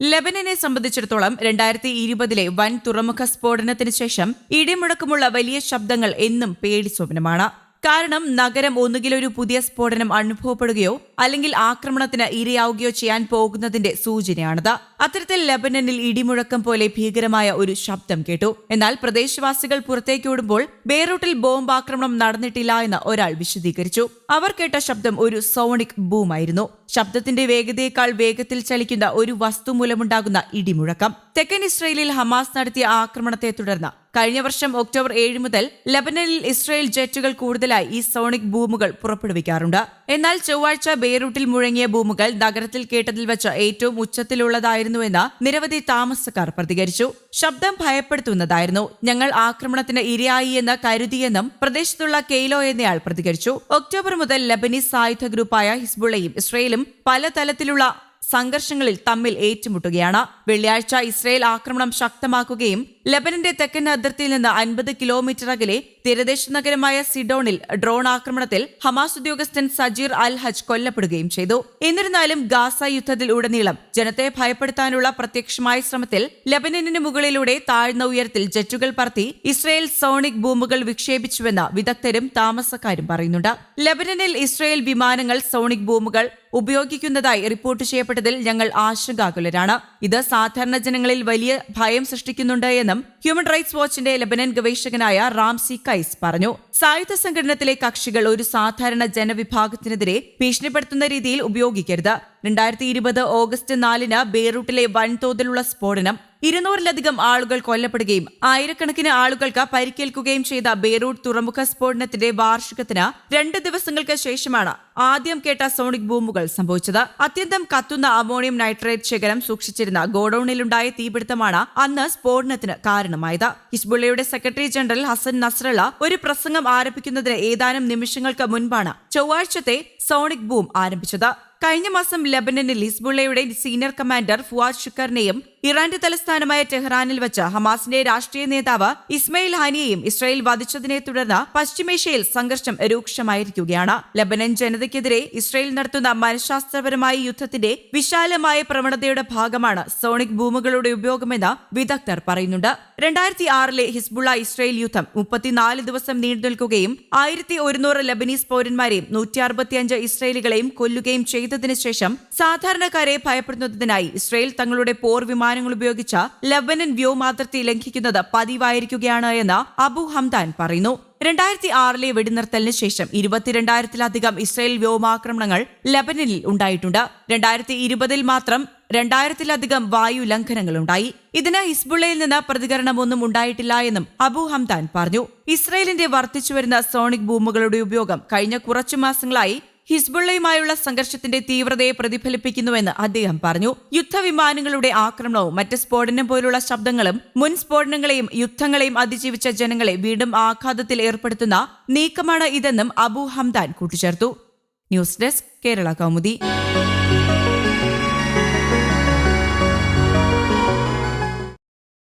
ലെബനനെ സംബന്ധിച്ചിടത്തോളം രണ്ടായിരത്തി ഇരുപതിലെ വൻ തുറമുഖ സ്ഫോടനത്തിന് ശേഷം വലിയ ശബ്ദങ്ങൾ എന്നും പേടി സ്വപ്നമാണ് കാരണം നഗരം ഒന്നുകിൽ ഒരു പുതിയ സ്ഫോടനം അനുഭവപ്പെടുകയോ അല്ലെങ്കിൽ ആക്രമണത്തിന് ഇരയാവുകയോ ചെയ്യാൻ പോകുന്നതിന്റെ സൂചനയാണിത്. അത്തരത്തിൽ ലബനനിൽ ഇടിമുഴക്കം പോലെ ഭീകരമായ ഒരു ശബ്ദം കേട്ടു. എന്നാൽ പ്രദേശവാസികൾ പുറത്തേക്ക് ഓടുമ്പോൾ ബെയ്റൂട്ടിൽ ബോംബ് ആക്രമണം നടന്നിട്ടില്ല എന്ന് ഒരാൾ വിശദീകരിച്ചു. അവർ കേട്ട ശബ്ദം ഒരു സോണിക് ബൂമായിരുന്നു. ശബ്ദത്തിന്റെ വേഗതയേക്കാൾ വേഗത്തിൽ ചലിക്കുന്ന ഒരു വസ്തു മൂലമുണ്ടാകുന്ന ഇടിമുഴക്കം. തെക്കൻ ഇസ്രയേലിൽ ഹമാസ് നടത്തിയ ആക്രമണത്തെ തുടർന്ന് കഴിഞ്ഞ വർഷം ഒക്ടോബർ ഏഴ് മുതൽ ലബനനിൽ ഇസ്രയേൽ ജെറ്റുകൾ കൂടുതലായി ഈ സോണിക് ബൂമുകൾ പുറപ്പെടുവിക്കാറുണ്ട്. എന്നാൽ ചൊവ്വാഴ്ച ബെയ്റൂട്ടിൽ മുഴങ്ങിയ ബൂമുകൾ നഗരത്തിൽ കേട്ടതിൽ വെച്ച് ഏറ്റവും ഉച്ചത്തിലുള്ളതായിരുന്നുവെന്ന് നിരവധി താമസക്കാർ പ്രതികരിച്ചു. ശബ്ദം ഭയപ്പെടുത്തുന്നതായിരുന്നു. ഞങ്ങൾ ആക്രമണത്തിന് ഇരയായി എന്ന് കരുതിയെന്നും പ്രദേശത്തുള്ള കെയ്ലോ എന്നയാൾ പ്രതികരിച്ചു. ഒക്ടോബർ മുതൽ ലബനീസ് സായുധ ഗ്രൂപ്പായ ഹിസ്ബുള്ളയും ഇസ്രയേലും പല തലത്തിലുള്ള സംഘർഷങ്ങളിൽ തമ്മിൽ ഏറ്റുമുട്ടുകയാണ്. വെള്ളിയാഴ്ച ഇസ്രയേൽ ആക്രമണം ശക്തമാക്കുകയും ലബനന്റെ തെക്കൻ അതിർത്തിയിൽ നിന്ന് അൻപത് കിലോമീറ്റർ അകലെ തീരദേശ നഗരമായ സിഡോണിൽ ഡ്രോൺ ആക്രമണത്തിൽ ഹമാസ് ഉദ്യോഗസ്ഥൻ സജീർ അൽ ഹജ് കൊല്ലപ്പെടുകയും ചെയ്തു. എന്നിരുന്നാലും ഗാസ യുദ്ധത്തിൽ ഉടനീളം ജനത്തെ ഭയപ്പെടുത്താനുള്ള പ്രത്യക്ഷമായ ശ്രമത്തിൽ ലബനനിന് മുകളിലൂടെ താഴ്ന്ന ഉയരത്തിൽ ജെറ്റുകൾ പറത്തി ഇസ്രയേൽ സോണിക് ബൂമുകൾ വിക്ഷേപിച്ചുവെന്ന് വിദഗ്ധരും താമസക്കാരും പറയുന്നുണ്ട്. ലബനനിൽ ഇസ്രയേൽ വിമാനങ്ങൾ സോണിക് ബൂമുകൾ ഉപയോഗിക്കുന്നതായി റിപ്പോർട്ട് ചെയ്യപ്പെട്ടതിൽ ഞങ്ങൾ ആശങ്കാകുലരാണ്. ഇത് സാധാരണ ജനങ്ങളിൽ വലിയ ഭയം സൃഷ്ടിക്കുന്നുണ്ട് എന്നും ഹ്യൂമൻ റൈറ്റ്സ് വാച്ചിന്റെ ലബനൻ ഗവേഷകനായ റാംസി കൈസ് പറഞ്ഞു. സായുധ സംഘടനത്തിലെ കക്ഷികൾ ഒരു സാധാരണ ജനവിഭാഗത്തിനെതിരെ ഭീഷണിപ്പെടുത്തുന്ന രീതിയിൽ ഉപയോഗിക്കരുത്. രണ്ടായിരത്തി ഇരുപത് ഓഗസ്റ്റ് നാലിന് ബെയ്റൂട്ടിലെ വൻതോതിലുള്ള സ്ഫോടനം ഇരുന്നൂറിലധികം ആളുകൾ കൊല്ലപ്പെടുകയും ആയിരക്കണക്കിന് ആളുകൾക്ക് പരിക്കേൽക്കുകയും ചെയ്ത ബെയ്റൂട്ട് തുറമുഖ സ്ഫോടനത്തിന്റെ വാർഷികത്തിന് രണ്ട് ദിവസങ്ങൾക്ക് ശേഷമാണ് ആദ്യം കേട്ട സോണിക് ബൂമുകൾ സംഭവിച്ചത്. അത്യന്തം കത്തുന്ന അമോണിയം നൈട്രേറ്റ് ശേഖരം സൂക്ഷിച്ചിരുന്ന ഗോഡൌണിലുണ്ടായ തീപിടുത്തമാണ് അന്ന് സ്ഫോടനത്തിന് കാരണമായത്. ഹിസ്ബുള്ളയുടെ സെക്രട്ടറി ജനറൽ ഹസൻ നസ്രള്ള ഒരു പ്രസംഗം ആരംഭിക്കുന്നതിന് ഏതാനും നിമിഷങ്ങൾക്ക് മുൻപാണ് ചൊവ്വാഴ്ചത്തെ സോണിക് ബൂം ആരംഭിച്ചത്. കഴിഞ്ഞ മാസം ലബനനിൽ ഹിസ്ബുള്ളയുടെ സീനിയർ കമാൻഡർ ഫുവാദ് ഷുക്കറിനെയും ഇറാന്റെ തലസ്ഥാനമായ ടെഹ്റാനിൽ വെച്ച് ഹമാസിന്റെ രാഷ്ട്രീയ നേതാവ് ഇസ്മയിൽ ഹാനിയെയും ഇസ്രായേൽ വധിച്ചതിനെ തുടർന്ന് പശ്ചിമേഷ്യയിൽ സംഘർഷം രൂക്ഷമായിരിക്കുകയാണ്. ലബനൻ ജനതയ്ക്കെതിരെ ഇസ്രായേൽ നടത്തുന്ന മനഃശാസ്ത്രപരമായ യുദ്ധത്തിന്റെ വിശാലമായ പ്രവണതയുടെ ഭാഗമാണ് സോണിക് ബൂമുകളുടെ ഉപയോഗമെന്ന് വിദഗ്ധർ പറയുന്നുണ്ട്. രണ്ടായിരത്തി ആറിലെ ഹിസ്ബുള്ള ഇസ്രായേൽ യുദ്ധം മുപ്പത്തിനാല് ദിവസം നീണ്ടു നിൽക്കുകയും ആയിരത്തി ഒരുന്നൂറ് ലബനീസ് പൌരന്മാരെയും നൂറ്റി അറുപത്തിയഞ്ച് ഇസ്രായേലികളെയും കൊല്ലുകയും ചെയ്തതിനു ശേഷം സാധാരണക്കാരെ ഭയപ്പെടുന്നതിനായി ഇസ്രായേൽ തങ്ങളുടെ പോർ വിമാനങ്ങൾ ഉപയോഗിച്ച ലബനൻ വ്യോമാതിർത്തി ലംഘിക്കുന്നത് പതിവായിരിക്കുകയാണ് എന്ന് അബു ഹംദാൻ പറയുന്നു. രണ്ടായിരത്തി ആറിലെ വെടിനിർത്തലിന് ശേഷം ഇരുപത്തിരണ്ടായിരത്തിലധികം ഇസ്രയേൽ വ്യോമാക്രമണങ്ങൾ ലബനനിൽ ഉണ്ടായിട്ടുണ്ട്. രണ്ടായിരത്തി ഇരുപതിൽ മാത്രം രണ്ടായിരത്തിലധികം വായു ലംഘനങ്ങളുണ്ടായി ഇതിന് ഹിസ്ബുള്ളയിൽ നിന്ന് പ്രതികരണമൊന്നും ഉണ്ടായിട്ടില്ല എന്നും അബു ഹംദാൻ പറഞ്ഞു. ഇസ്രയേലിന്റെ വർദ്ധിച്ചുവരുന്ന സോണിക് ബൂമുകളുടെ ഉപയോഗം കഴിഞ്ഞ കുറച്ചു മാസങ്ങളായി ഹിസ്ബുള്ളയുമായുള്ള സംഘർഷത്തിന്റെ തീവ്രതയെ പ്രതിഫലിപ്പിക്കുന്നുവെന്ന് അദ്ദേഹം പറഞ്ഞു. യുദ്ധവിമാനങ്ങളുടെ ആക്രമണവും മറ്റ് സ്ഫോടനം പോലുള്ള ശബ്ദങ്ങളും മുൻ സ്ഫോടനങ്ങളെയും യുദ്ധങ്ങളെയും അതിജീവിച്ച ജനങ്ങളെ വീണ്ടും ആഘാതത്തിൽ ഏർപ്പെടുത്തുന്ന നീക്കമാണ് ഇതെന്നും അബു ഹംദാൻ കൂട്ടിച്ചേർത്തു. News desk Kerala Kaumudi.